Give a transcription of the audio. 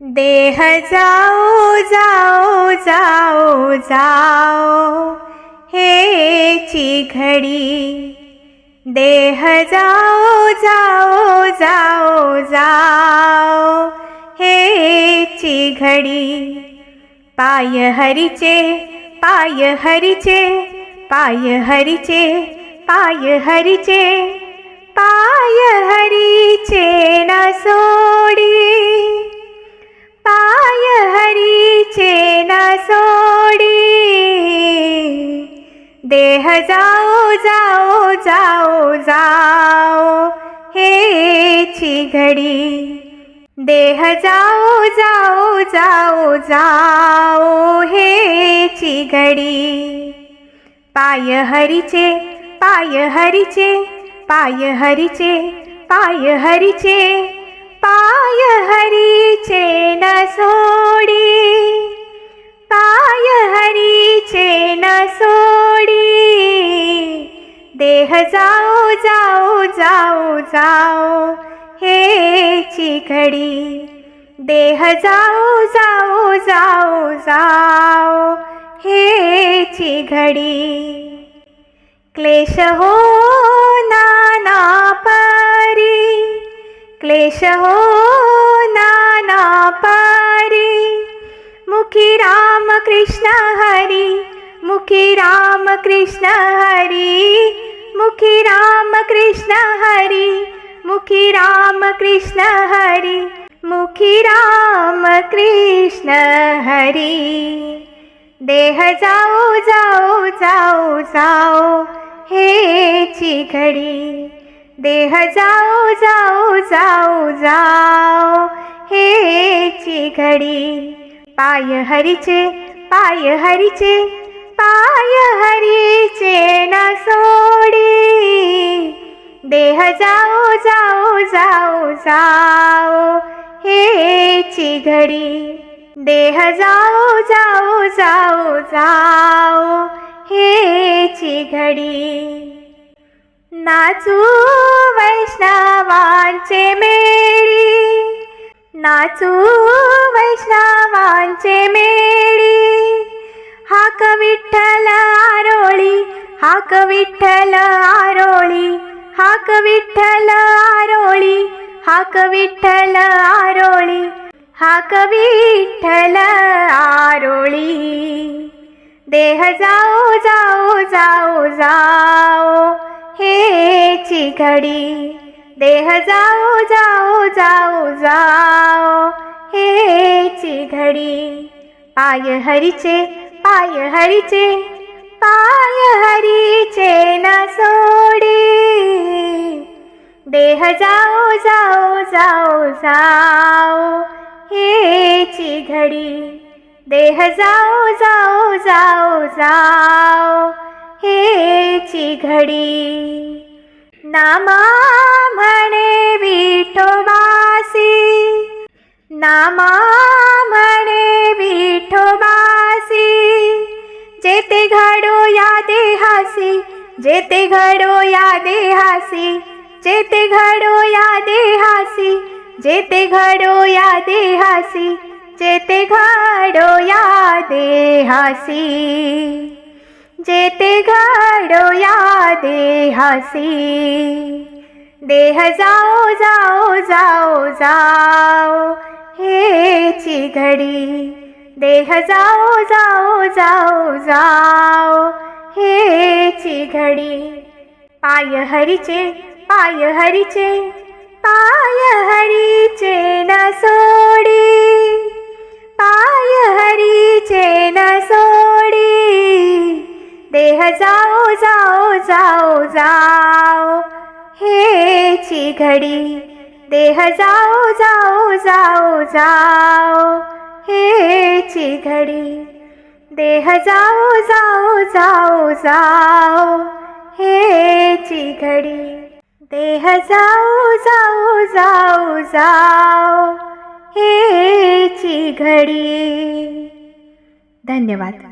देह जाओ जाओ जाओ जाओ। हेची घडी देह जाओ जाओ जाओ जाओ। हेची घडी पाय हरीचे पाय हरीचे पाय हरीचे पाय हरीचे। पाय हरीचे न सोडी। देह जाओ जाओ जाओ जाओ। हेची घडी देह जाओ जाओ जाओ जाओ। हेची घडी पाय हरीचे पाय हरीचे पाय हरीचे पाय हरीचे। पाय हरीचे न सोडी। जाओ जाओ जाओ जाओ हेची घडी। देह जाओ जाओ जाओ जाओ हेची घडी। क्लेश हो नाना पारी क्लेश हो नाना पारी। मुखी राम कृष्ण हरी मुखी राम कृष्ण हरी मुखी राम कृष्ण हरी मुखी राम कृष्ण हरी मुखी राम कृष्ण हरी। देह जाओ जाओ जाओ जाओ हेची घडी देह जाओ जाओ जाओ जाओ हेची घडी पाय हरीचे पाय हरीचे पाय हरीचे न सोडी. देह जाओ जाओ जाओ जाओ हेची घडी. देह जाओ जाओ जाओ जाओ हेची घडी. नाचू वैष्णवांचे मेळी. नाचू वैष्णवांचे मेळी. हाक विठ्ठल आरोळी हाक विठ्ठल आरोळी हाक विठ्ठल आरोळी हाक विठ्ठल आरोळी हाक विठ्ठल आरोळी देह जाओ जाओ जाओ जाओ हेची घडी देह जाओ जाओ जाओ जाओ हेची घडी पाय हरीचे पाय हरीचे पाय हरीचे न सोडी. देह जाओ जाओ जाओ जाओ हेची घडी. देह जाओ जाओ जाओ जाओ हेची घडी. नामा म्हणे विठोबासी. नामा म्हणे देहासी जेते घडो या देहासी जेते घडो या देहासी जेते घडो या देहासी जेते घडो या देहासी जेते घडो या देहासी. देह जाओ जाओ जाओ जाओ हेची घडी देह जाओ जाओ जाओ जाओ हेची घडी. पाय हरीचे पाय हरीचे पाय हरीचे न सोडी. पाय हरीचे न सोडी. देह जाओ जाओ जाओ जाओ. हेची घडी. देह जाओ जाओ जाओ जाओ. हेची घडी. देह जाओ जाओ जाओ जाओ हेची घडी देह जाओ जाओ जाओ जाओ हेची घडी धन्यवाद।